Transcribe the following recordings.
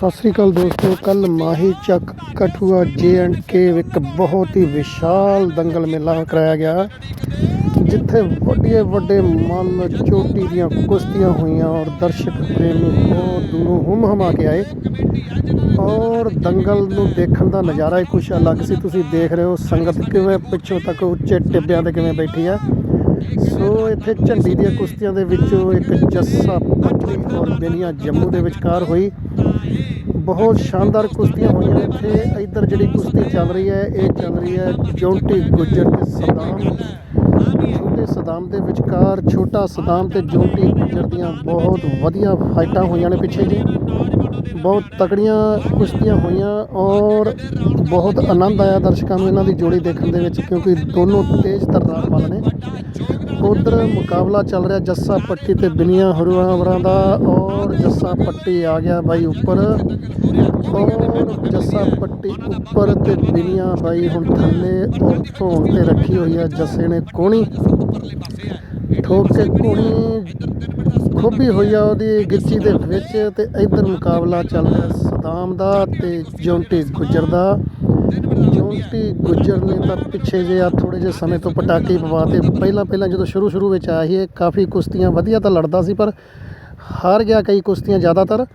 ਸਤਿ ਸ੍ਰੀ ਅਕਾਲ ਦੋਸਤੋ ਕੱਲ ਮਾਹੀ ਚੱਕ ਕਠੂਆ ਜੇ ਐਂਡ ਕੇ ਇੱਕ ਬਹੁਤ ਹੀ ਵਿਸ਼ਾਲ ਦੰਗਲ ਮੇਲਾ ਕਰਾਇਆ ਗਿਆ। ਜਿੱਥੇ ਵੱਡੇ ਵੱਡੇ ਮਨ ਚੋਟੀ ਦੀਆਂ ਕੁਸ਼ਤੀਆਂ ਹੋਈਆਂ ਔਰ ਦਰਸ਼ਕ ਪ੍ਰੇਮੀ ਬਹੁਤ ਦੂਰੋਂ ਹੁਮ ਹਮਾ ਕੇ ਆਏ। ਔਰ ਦੰਗਲ ਨੂੰ ਦੇਖਣ ਦਾ ਨਜ਼ਾਰਾ ਹੀ ਕੁਛ ਅਲੱਗ ਸੀ। ਤੁਸੀਂ ਦੇਖ ਰਹੇ ਹੋ ਸੰਗਤ ਕਿਵੇਂ ਪਿੱਛੋਂ ਤੱਕ ਉੱਚੇ ਟਿੱਬਿਆਂ ਤੇ ਕਿਵੇਂ ਬੈਠੀ ਆ। ਸੋ ਇੱਥੇ ਝੰਡੀ ਦੀਆਂ ਕੁਸ਼ਤੀਆਂ ਦੇ ਵਿੱਚੋਂ ਇੱਕ ਜੱਸਾ ਪੱਟੀ ਔਰ ਬੇਨੀਆਂ ਜੰਮੂ ਦੇ ਵਿਚਕਾਰ ਹੋਈ। ਬਹੁਤ ਸ਼ਾਨਦਾਰ ਕੁਸ਼ਤੀਆਂ ਹੋਈਆਂ ਇੱਥੇ। ਇੱਧਰ ਜਿਹੜੀ ਕੁਸ਼ਤੀ ਚੱਲ ਰਹੀ ਹੈ, ਇਹ ਚੱਲ ਰਹੀ ਹੈ ਜੌਂਟੀ ਗੁੱਜਰ ਤੇ ਸਦਾਮ। ਛੋਟੇ ਸਦਾਮ ਦੇ ਵਿਚਕਾਰ, ਛੋਟਾ ਸਦਾਮ ਤੇ ਜੌਂਟੀ ਗੁੱਜਰ ਦੀਆਂ ਬਹੁਤ ਵਧੀਆ ਫਾਈਟਾਂ ਹੋਈਆਂ ਨੇ ਪਿੱਛੇ ਜੀ। ਬਹੁਤ ਤਕੜੀਆਂ ਕੁਸ਼ਤੀਆਂ ਹੋਈਆਂ ਔਰ ਬਹੁਤ ਆਨੰਦ ਆਇਆ ਦਰਸ਼ਕਾਂ ਨੂੰ ਇਹਨਾਂ ਦੀ ਜੋੜੀ ਦੇਖਣ ਦੇ ਵਿੱਚ, ਕਿਉਂਕਿ ਦੋਨੋਂ ਤੇਜ਼ ਤਰਾਰ ਵਾਲੇ ਨੇ। ਉਧਰ ਮੁਕਾਬਲਾ ਚੱਲ ਰਿਹਾ ਜੱਸਾ ਪੱਟੀ ਤੇ ਬਿਨੀਆਂ ਹਰੂਆਵਰਾਂ ਦਾ ਔਰ ਜੱਸਾ ਪੱਟੀ ਆ ਗਿਆ ਬਾਈ ਉੱਪਰ। ਔਰ ਜੱਸਾ ਪੱਟੀ ਉੱਪਰ ਤੇ ਬਿਨੀਆਂ ਬਾਈ ਹੁਣ ਥੱਲੇ ਔਰ ਧੋਣ ਤੇ ਰੱਖੀ ਹੋਈ ਆ ਜੱਸੇ ਨੇ ਕੋਣੀ। ਠੋਕ ਕੇ ਕੋਣੀ ਖੋਬੀ ਹੋਈ ਆ ਉਹਦੀ ਗਿੱਚੀ ਦੇ ਵਿੱਚ ਤੇ ਇਧਰ ਮੁਕਾਬਲਾ ਚੱਲ ਰਿਹਾ ਸਦਾਮ ਦਾ ਤੇ ਜੌਂਟੀ ਗੁੱਜਰ ਦਾ। ਜੌਂਟੀ ਗੁੱਜਰ ਨੇ ਤਾਂ ਪਿੱਛੇ ਜੇ ਆ ਥੋੜੇ ਜਿਹੇ ਸਮੇਂ ਤੋਂ ਪਟਾਕੇ ਪਵਾਤੇ ਪਹਿਲਾਂ ਪਹਿਲਾਂ ਜਦੋਂ ਸ਼ੁਰੂ ਸ਼ੁਰੂ ਵਿੱਚ ਆਇਆ ਸੀ, ਇਹ ਕਾਫੀ ਕੁਸ਼ਤੀਆਂ ਵਧੀਆ ਤਾਂ ਲੜਦਾ ਸੀ, ਪਰ ਹਾਰ ਗਿਆ ਕਈ ਕੁਸ਼ਤੀਆਂ ਜ਼ਿਆਦਾਤਰ।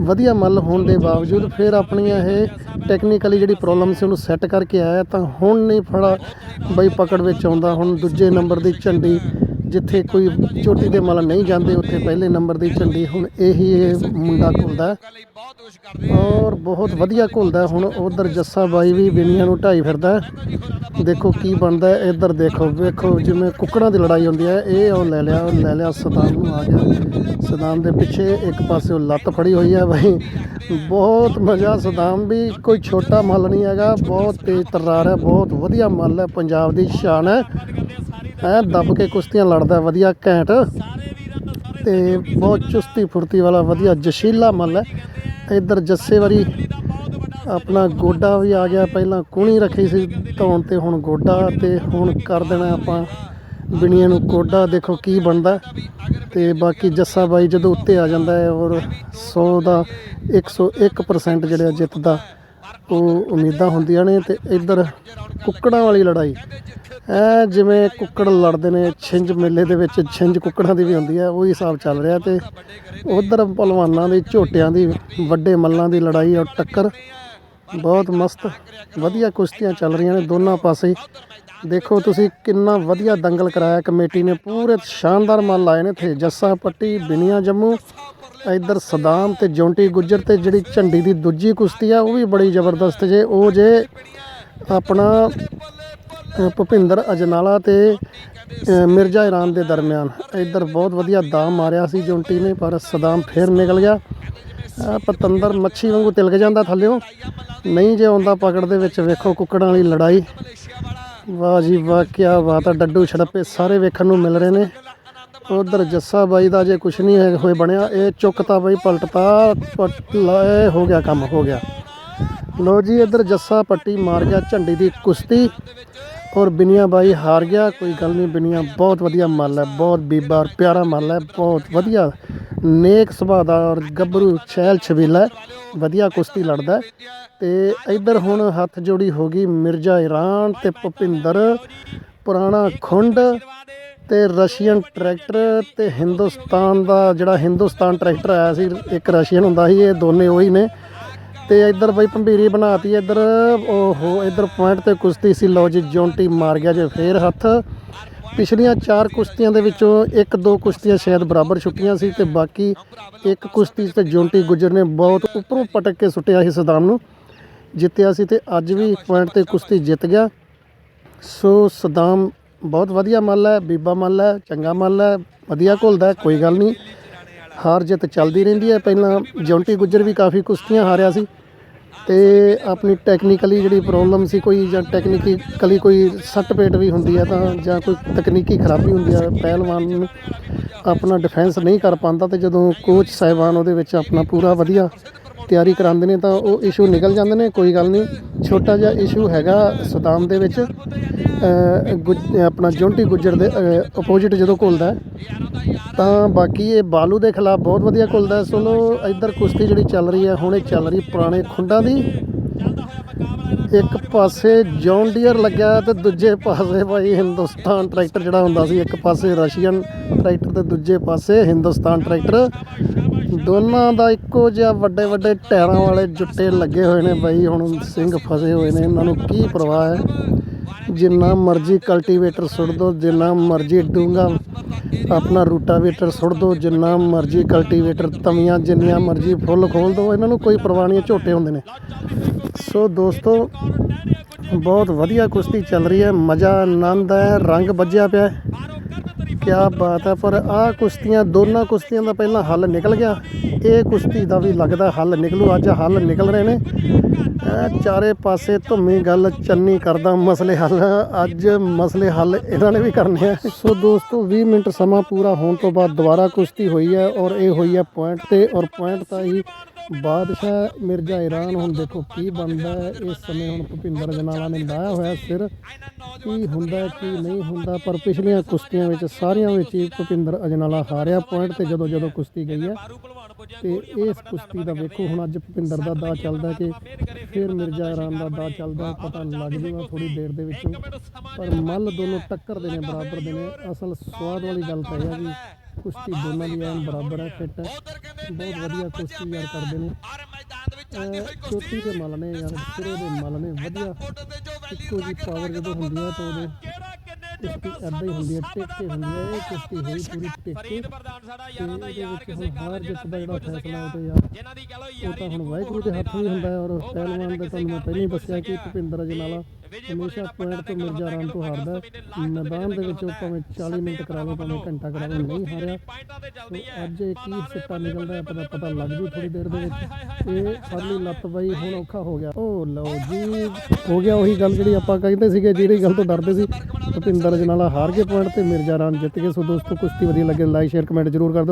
ਵਧੀਆ ਮੱਲ ਹੋਣ ਦੇ ਬਾਵਜੂਦ ਫਿਰ ਆਪਣੀਆਂ ਇਹ ਟੈਕਨੀਕਲੀ ਜਿਹੜੀ ਪ੍ਰੋਬਲਮ ਸੀ, ਉਹਨੂੰ ਸੈੱਟ ਕਰਕੇ ਆਇਆ ਤਾਂ ਹੁਣ ਨਹੀਂ ਫੜਾ ਬਈ ਪਕੜ ਵਿੱਚ ਆਉਂਦਾ, ਹੁਣ ਦੂਜੇ ਨੰਬਰ ਦੀ ਝੰਡੀ ਜਿੱਥੇ ਕੋਈ ਚੋਟੀ ਦੇ ਮੱਲ ਨਹੀਂ ਜਾਂਦੇ, ਉੱਥੇ ਪਹਿਲੇ ਨੰਬਰ ਦੀ ਝੰਡੀ ਹੁਣ ਇਹੀ ਇਹ ਮੁੰਡਾ ਘੁਲਦਾ ਔਰ ਬਹੁਤ ਵਧੀਆ ਘੁਲਦਾ ਹੁਣ ਉਧਰ ਜੱਸਾ ਬਾਈ ਵੀ ਬਿਨੀਆਂ ਨੂੰ ਢਾਈ ਫਿਰਦਾ ਦੇਖੋ ਕੀ ਬਣਦਾ ਇੱਧਰ ਦੇਖੋ, ਵੇਖੋ ਜਿਵੇਂ ਕੁੱਕੜਾਂ ਦੀ ਲੜਾਈ ਹੁੰਦੀ ਹੈ। ਇਹ ਉਹ ਲੈ ਲਿਆ, ਉਹ ਲੈ ਲਿਆ, ਸਦਾਮ ਨੂੰ ਆ ਗਿਆ। ਸਦਾਮ ਦੇ ਪਿੱਛੇ ਇੱਕ ਪਾਸੇ ਉਹ ਲੱਤ ਫੜੀ ਹੋਈ ਹੈ ਬਾਈ। ਬਹੁਤ ਮਜ਼ਾ, ਸਦਾਮ ਵੀ ਕੋਈ ਛੋਟਾ ਮੱਲ ਨਹੀਂ ਹੈਗਾ। ਬਹੁਤ ਤੇਜ਼ ਤਰਾਰ ਹੈ, ਬਹੁਤ ਵਧੀਆ ਮੱਲ ਹੈ। ਪੰਜਾਬ ਦੀ ਸ਼ਾਨ ਹੈ। ਐ ਦੱਬ ਕੇ ਕੁਸ਼ਤੀਆਂ ਲੜਦਾ ਵਧੀਆ ਘੈਂਟ। ਤੇ ਬਹੁਤ ਚੁਸਤੀ ਫੁਰਤੀ ਵਾਲਾ ਵਧੀਆ ਜਸ਼ੀਲਾ ਮੱਲ ਹੈ। ਇੱਧਰ ਜੱਸੇ ਵਾਰੀ ਆਪਣਾ ਗੋਡਾ ਵੀ ਆ ਗਿਆ, ਪਹਿਲਾਂ ਕੂਣੀ ਰੱਖੀ ਸੀ ਧੌਣ ਤੇ, ਹੁਣ ਗੋਡਾ ਤੇ ਹੁਣ ਕਰ ਦੇਣਾ ਆਪਾਂ ਬਿਣੀਆਂ ਨੂੰ ਗੋਡਾ। ਦੇਖੋ ਕੀ ਬਣਦਾ ਤੇ ਬਾਕੀ ਜੱਸਾ ਬਾਈ ਜਦੋਂ ਉੱਤੇ ਆ ਜਾਂਦਾ ਹੈ ਔਰ 100 ਦਾ 101% ਜਿਹੜਾ ਜਿੱਤਦਾ ਉਹ ਉਮੀਦਾਂ ਹੁੰਦੀਆਂ ਨੇ ਤੇ ਇੱਧਰ ਕੁੱਕੜਾਂ ਵਾਲੀ ਲੜਾਈ। ਐ ਜਿਵੇਂ ਕੁੱਕੜ ਲੜਦੇ ਨੇ, ਛਿੰਝ ਮੇਲੇ ਦੇ ਵਿੱਚ ਛਿੰਝ ਕੁੱਕੜਾਂ ਦੀ ਵੀ ਹੁੰਦੀ ਹੈ, ਉਹੀ ਹਿਸਾਬ ਚੱਲ ਰਿਹਾ ਤੇ ਉਧਰ ਪਹਿਲਵਾਨਾਂ ਦੀ, ਝੋਟਿਆਂ ਦੀ, ਵੱਡੇ ਮੱਲਾਂ ਦੀ ਲੜਾਈ ਔਰ ਟੱਕਰ। ਬਹੁਤ ਮਸਤ, ਵਧੀਆ ਕੁਸ਼ਤੀਆਂ ਚੱਲ ਰਹੀਆਂ ਨੇ ਦੋਨਾਂ ਪਾਸੇ। ਦੇਖੋ ਤੁਸੀਂ ਕਿੰਨਾ ਵਧੀਆ ਦੰਗਲ ਕਰਾਇਆ, ਕਮੇਟੀ ਨੇ ਪੂਰੇ ਸ਼ਾਨਦਾਰ ਮੱਲ ਲਾਏ ਨੇ ਇੱਥੇ, ਜੱਸਾ ਪੱਟੀ, ਬਿਨੀਆਂ ਜੰਮੂ। ਇੱਧਰ ਸਦਾਮ ਤੇ ਜੌਂਟੀ ਗੁੱਜਰ ਤੇ ਜਿਹੜੀ ਝੰਡੀ ਦੀ ਦੂਜੀ ਕੁਸ਼ਤੀ ਆ, ਉਹ ਵੀ ਬੜੀ ਜ਼ਬਰਦਸਤ ਜੇ। ਉਹ ਜੇ ਆਪਣਾ ਭੁਪਿੰਦਰ ਅਜਨਾਲਾ ਤੇ ਮਿਰਜ਼ਾ ਇਰਾਨ ਦੇ ਦਰਮਿਆਨ। ਇੱਧਰ ਬਹੁਤ ਵਧੀਆ ਦਾਮ ਮਾਰਿਆ ਸੀ ਜੌਂਟੀ ਨੇ, ਪਰ ਸਦਾਮ ਫੇਰ ਨਿਕਲ ਗਿਆ। ਆਹ ਪਤੰਦਰ ਮੱਛੀ ਵਾਂਗੂ ਤਿਲਕ ਜਾਂਦਾ ਥੱਲਿਓ। ਨਹੀਂ ਜੇ ਆਉਂਦਾ ਪਕੜ ਦੇ ਵਿੱਚ, ਵੇਖੋ ਕੁੱਕੜਾਂ ਵਾਲੀ ਲੜਾਈ। ਵਾਹ ਜੀ ਵਾਹ ਕੀ ਬਾਤ ਆ, ਡੱਡੂ ਛੜੱਪੇ ਸਾਰੇ ਵੇਖਣ ਨੂੰ ਮਿਲ ਰਹੇ ਨੇ। ਉਧਰ ਜੱਸਾ ਬਾਈ ਦਾ ਜੇ ਕੁਛ ਨਹੀਂ ਹੈ ਹੋਏ ਬਣਿਆ, ਇਹ ਚੁੱਕਤਾ ਬਾਈ ਪਲਟਤਾ, ਪਟ ਹੋ ਗਿਆ ਕੰਮ, ਹੋ ਗਿਆ ਲੋ ਜੀ, ਇੱਧਰ ਜੱਸਾ ਪੱਟੀ ਮਾਰ ਗਿਆ ਝੰਡੀ ਦੀ ਕੁਸ਼ਤੀ, ਔਰ ਬਿਨੀਆ ਬਾਈ ਹਾਰ ਗਿਆ ਕੋਈ ਗੱਲ ਨਹੀਂ, ਬਿਨੀਆ ਬਹੁਤ ਵਧੀਆ ਮੱਲ ਹੈ, ਬਹੁਤ ਬੀਬਾ ਔਰ ਪਿਆਰਾ ਮੱਲ ਹੈ, ਬਹੁਤ ਵਧੀਆ ਨੇਕ ਸੁਭਾਅ ਦਾ ਔਰ ਗੱਭਰੂ ਛੈਲ ਛਬੀਲਾ ਵਧੀਆ ਕੁਸ਼ਤੀ ਲੜਦਾ ਹੈ। ਤੇ ਇੱਧਰ ਹੁਣ ਹੱਥ ਜੋੜੀ ਹੋ ਗਈ ਮਿਰਜ਼ਾ ਇਰਾਨ ਤੇ ਭੁਪਿੰਦਰ, ਪੁਰਾਣਾ ਖੁੰਡ ਤੇ ਰਸ਼ੀਅਨ ਟਰੈਕਟਰ ਤੇ ਹਿੰਦੁਸਤਾਨ ਦਾ ਜਿਹੜਾ ਹਿੰਦੁਸਤਾਨ ਟਰੈਕਟਰ ਆਇਆ ਸੀ, ਇੱਕ ਰਸ਼ੀਅਨ ਹੁੰਦਾ ਸੀ, ਇਹ ਦੋਨੇ ਉਹੀ ਨੇ। ਤੇ ਇੱਧਰ ਬਈ ਭੰਬੀਰੀ ਬਣਾਤੀ, ਇੱਧਰ ਓਹੋ ਇੱਧਰ ਪੁਆਇੰਟ ਤੇ ਕੁਸ਼ਤੀ ਸੀ, ਲਓ ਜੀ, ਜੌਂਟੀ ਮਾਰ ਗਿਆ ਜੇ ਫੇਰ ਹੱਥ। ਪਿਛਲੀਆਂ ਚਾਰ ਕੁਸ਼ਤੀਆਂ ਦੇ ਵਿੱਚੋਂ ਇੱਕ ਦੋ ਕੁਸ਼ਤੀਆਂ ਸ਼ਾਇਦ ਬਰਾਬਰ ਛੁੱਟੀਆਂ ਸੀ ਤੇ ਬਾਕੀ ਇੱਕ ਕੁਸ਼ਤੀ 'ਚ ਤੇ ਜੌਂਟੀ ਗੁੱਜਰ ਨੇ ਬਹੁਤ ਉੱਪਰੋਂ ਪਟਕ ਕੇ ਸੁੱਟਿਆ ਸੀ ਸਦਾਮ ਨੂੰ। ਜਿੱਤਿਆ ਸੀ ਤੇ ਅੱਜ ਵੀ ਪੁਆਇੰਟ ਤੇ ਕੁਸ਼ਤੀ ਜਿੱਤ ਗਿਆ। ਸੋ ਸਦਾਮ ਬਹੁਤ ਵਧੀਆ ਮੱਲ ਹੈ, ਬੀਬਾ ਮੱਲ ਹੈ, ਚੰਗਾ ਮੱਲ ਹੈ, ਵਧੀਆ ਘੁਲਦਾ ਕੋਈ ਗੱਲ ਨਹੀਂ। ਹਾਰ ਜਿੱਤ ਚੱਲਦੀ ਰਹਿੰਦੀ ਹੈ। ਪਹਿਲਾਂ ਜੌਂਟੀ ਗੁੱਜਰ ਵੀ ਕਾਫੀ ਕੁਸ਼ਤੀਆਂ ਹਾਰਿਆ ਸੀ ਤੇ ਆਪਣੀ ਟੈਕਨੀਕਲੀ ਜਿਹੜੀ ਪ੍ਰੋਬਲਮ ਸੀ ਕੋਈ ਜਾਂ ਟੈਕਨੀਕਲੀ ਕੋਈ ਸੱਟ ਪੇਟ ਵੀ ਹੁੰਦੀ ਹੈ ਤਾਂ ਜਾਂ ਕੋਈ ਤਕਨੀਕੀ ਖਰਾਬੀ ਹੁੰਦੀ ਹੈ, ਪਹਿਲਵਾਨ ਨੂੰ ਆਪਣਾ ਡਿਫੈਂਸ ਨਹੀਂ ਕਰ ਪਾਉਂਦਾ ਤੇ ਜਦੋਂ ਕੋਚ ਸਾਹਿਬਾਨ ਉਹਦੇ ਵਿੱਚ ਆਪਣਾ ਪੂਰਾ ਵਧੀਆ ਤਿਆਰੀ ਕਰਾਉਂਦੇ ਨੇ ਤਾਂ ਉਹ ਇਸ਼ੂ ਨਿਕਲ ਜਾਂਦੇ ਨੇ, ਕੋਈ ਗੱਲ ਨਹੀਂ। ਛੋਟਾ ਜਿਹਾ ਇਸ਼ੂ ਹੈਗਾ ਸਤਾਮ ਦੇ ਵਿੱਚ। ਆਪਣਾ ਜੌਂਟੀ ਗੁੱਜਰ ਦੇ ਅਪੋਜਿਟ ਜਦੋਂ ਘੁਲਦਾ ਤਾਂ ਬਾਕੀ ਇਹ ਬਾਲੂ ਦੇ ਖਿਲਾਫ ਬਹੁਤ ਵਧੀਆ ਘੁਲਦਾ ਹੈ। ਸੁਣੋ, ਇੱਧਰ ਕੁਸ਼ਤੀ ਜਿਹੜੀ ਚੱਲ ਰਹੀ ਹੈ, ਹੁਣ ਇਹ ਚੱਲ ਰਹੀ ਪੁਰਾਣੇ ਖੁੰਡਾਂ ਦੀ। ਇੱਕ ਪਾਸੇ ਜੌਨ ਡੀਅਰ ਲੱਗਿਆ ਤੇ ਦੂਜੇ ਪਾਸੇ ਭਾਈ ਹਿੰਦੁਸਤਾਨ ਟਰੈਕਟਰ ਜਿਹੜਾ ਹੁੰਦਾ ਸੀ, ਇੱਕ ਪਾਸੇ ਰਸ਼ੀਅਨ ਟਰੈਕਟਰ ਤੇ ਦੂਜੇ ਪਾਸੇ ਹਿੰਦੁਸਤਾਨ ਟਰੈਕਟਰ। ਦੋਨਾਂ ਦਾ ਇੱਕੋ ਜਿਹਾ ਵੱਡੇ ਵੱਡੇ ਟਾਇਰਾਂ ਵਾਲੇ ਜੁੱਟੇ ਲੱਗੇ ਹੋਏ ਨੇ ਬਾਈ, ਹੁਣ ਸਿੰਘ ਫਸੇ ਹੋਏ ਨੇ, ਇਹਨਾਂ ਨੂੰ ਕੀ ਪਰਵਾਹ ਹੈ? ਜਿੰਨਾ ਮਰਜ਼ੀ ਕਲਟੀਵੇਟਰ ਸੁੱਟ ਦੋ, ਜਿੰਨਾ ਮਰਜ਼ੀ ਡੂੰਗਾ ਆਪਣਾ ਰੂਟਾਵੇਟਰ ਸੁੱਟ ਦੋ, ਜਿੰਨਾ ਮਰਜ਼ੀ ਕਲਟੀਵੇਟਰ ਤਵੀਆਂ, ਜਿੰਨੀਆਂ ਮਰਜ਼ੀ ਫੁੱਲ ਖੋਲ ਦੋ, ਇਹਨਾਂ ਨੂੰ ਕੋਈ ਪਰਵਾਹ ਨਹੀਂ ਝੋਟੇ ਹੁੰਦੇ ਨੇ। ਸੋ ਦੋਸਤੋ, ਬਹੁਤ ਵਧੀਆ ਕੁਸ਼ਤੀ ਚੱਲ ਰਹੀ ਹੈ, ਮਜ਼ਾ ਆਨੰਦ ਹੈ, ਰੰਗ ਵੱਜਿਆ ਪਿਆ ਹੈ। ਕਿਆ ਬਾਤ ਹੈ, ਪਰ ਆਹ ਕੁਸ਼ਤੀਆਂ, ਦੋਨਾਂ ਕੁਸ਼ਤੀਆਂ ਦਾ ਪਹਿਲਾਂ ਹੱਲ ਨਿਕਲ ਗਿਆ। ਇਹ ਕੁਸ਼ਤੀ ਦਾ ਵੀ ਲੱਗਦਾ ਹੱਲ ਨਿਕਲੂ, ਅੱਜ ਹੱਲ ਨਿਕਲ ਰਹੇ ਨੇ। ਮੈਂ ਚਾਰੇ ਪਾਸੇ ਧੁੰਮੀ ਗੱਲ ਚੰਨੀ ਕਰਦਾ ਮਸਲੇ ਹੱਲ। ਅੱਜ ਮਸਲੇ ਹੱਲ ਇਹਨਾਂ ਨੇ ਵੀ ਕਰਨੇ ਆ। ਸੋ ਦੋਸਤੋ 20 ਮਿੰਟ ਸਮਾਂ ਪੂਰਾ ਹੋਣ ਤੋਂ ਬਾਅਦ ਦੁਬਾਰਾ ਕੁਸ਼ਤੀ ਹੋਈ ਹੈ ਔਰ ਇਹ ਹੋਈ ਹੈ ਪੁਆਇੰਟ ਤੇ ਔਰ ਪੁਆਇੰਟ ਤਾਂ ਹੀ ਬਾਦਸ਼ਾਹ ਮਿਰਜ਼ਾ ਇਰਾਨ ਹੁਣ ਦੇਖੋ ਕੀ ਬਣਦਾ ਹੈ। ਇਸ ਸਮੇਂ ਹੁਣ ਭੁਪਿੰਦਰ ਜਨਾਲਾ ਨੇ ਲਾਇਆ ਹੋਇਆ ਸਿਰ। ਕੀ ਹੁੰਦਾ ਕੀ ਨਹੀਂ ਹੁੰਦਾ, ਪਰ ਪਿਛਲੀਆਂ ਕੁਸ਼ਤੀਆਂ ਵਿੱਚ ਸਾਰੀਆਂ ਵਿੱਚ ਹੀ ਭੁਪਿੰਦਰ ਅਜਨਾਲਾ ਹਾਰਿਆ। ਪੁਆਇੰਟ ਤੇ ਜਦੋਂ ਜਦੋਂ ਕੁਸ਼ਤੀ ਗਈ ਹੈ, ਤੇ ਇਸ ਕੁਸ਼ਤੀ ਦਾ ਵੇਖੋ ਹੁਣ ਅੱਜ ਭੁਪਿੰਦਰ ਦਾ ਦਾ ਚੱਲਦਾ ਕਿ ਫਿਰ ਮਿਰਜ਼ਾ ਇਰਾਨ ਦਾ ਦਾ ਚੱਲਦਾ ਪਤਾ ਲੱਗ ਜੂਗਾ ਥੋੜੀ ਦੇਰ ਦੇ ਵਿੱਚ। ਪਰ ਮੱਲ ਦੋਨੋਂ ਟੱਕਰ ਦੇ ਨੇ ਬਰਾਬਰ ਦੇ ਨੇ। ਅਸਲ ਸਵਾਦ ਵਾਲੀ ਗੱਲ ਤਾਂ ਇਹ ਹੈ ਵੀ ਕੁਸ਼ਤੀ ਦੋਨਾਂ ਦੀ ਐਨ ਬਰਾਬਰ ਹੈ ਫਿੱਟ ਹੈ। ਬਹੁਤ ਵਧੀਆ ਕੁਸ਼ਤੀ ਯਾਰ ਕਰਦੇ ਨੇ। ਚੋਟੀ ਦੇ ਮੱਲ ਨੇ ਯਾਰ ਸਿਰੇ ਦੇ ਮੱਲ ਨੇ ਵਧੀਆ। ਇੱਕੋ ਜੀ ਪਾਵਰ ਜਦੋਂ ਹੁੰਦੀ ਹੈ ਤਾਂ ਉਹਦੇ ਕੁਸ਼ਤੀ ਐਦਾਂ ਹੀ ਹੁੰਦੀ ਹੈ ਟਿਕ ਹੁੰਦੀ ਹੈ ਇਹ ਕੁਸ਼ਤੀ ਹੋਈ ਪੂਰੀ ਟਿਕ ਹਾਰ ਜਿੱਤ ਦਾ ਜਿਹੜਾ ਫੈਸਲਾ ਉਹ ਤੇ ਯਾਰ ਉਹ ਤਾਂ ਹੁਣ ਵਾਹਿਗੁਰੂ ਦੇ ਹੱਥ ਵੀ ਹੁੰਦਾ ਹੈ ਔਰ ਪਹਿਲਵਾਨ ਦੇ ਤੁਹਾਨੂੰ ਮੈਂ ਪਹਿਲਾਂ ਹੀ ਦੱਸਿਆ ਕਿ ਭੁਪਿੰਦਰ ਅਜਨਾਲਾ ਹਮੇਸ਼ਾ ਪੁਆਇੰਟ ਤੋਂ ਮਿਰਜ਼ਾ ਰਾਮ ਤੋਂ ਹਾਰਦਾ। ਮੈਦਾਨ ਦੇ ਵਿੱਚ ਭਾਵੇਂ 40 ਮਿੰਟ ਕਰਾ ਲਓ ਭਾਵੇਂ ਘੰਟਾ ਕਰਾ ਲਓ ਨਹੀਂ ਹਾਰਿਆ। ਅੱਜ ਕੀ ਸਿੱਟਾ ਨਿਕਲਦਾ ਹੈ ਪਤਾ ਪਤਾ ਲੱਗ ਜੂ ਥੋੜੀ ਦੇਰ ਦੇ ਵਿੱਚ। ਇਹ ਫਰਲੀ ਲੱਤ ਬਾਈ ਹੁਣ ਔਖਾ ਹੋ ਗਿਆ। ਉਹ ਲਓ ਜੀ ਹੋ ਗਿਆ ਉਹੀ ਗੱਲ ਜਿਹੜੀ ਆਪਾਂ ਕਹਿੰਦੇ ਸੀਗੇ ਜਿਹੜੀ ਗੱਲ ਤੋਂ ਡਰਦੇ ਸੀ। ਭੁਪਿੰਦਰ ਅਜਨਾਲਾ ਹਾਰ ਕੇ ਪੁਆਇੰਟ ਤੇ ਮਿਰਜ਼ਾ ਰਾਮ ਜਿੱਤ ਗਏ। ਸੋ ਦੋਸਤੋ ਕੁਸ਼ਤੀ ਵਧੀਆ ਲੱਗੇ ਲਾਈਕ ਸ਼ੇਅਰ ਕਮੈਂਟ ਜ਼ਰੂਰ ਕਰ ਦਿਓ।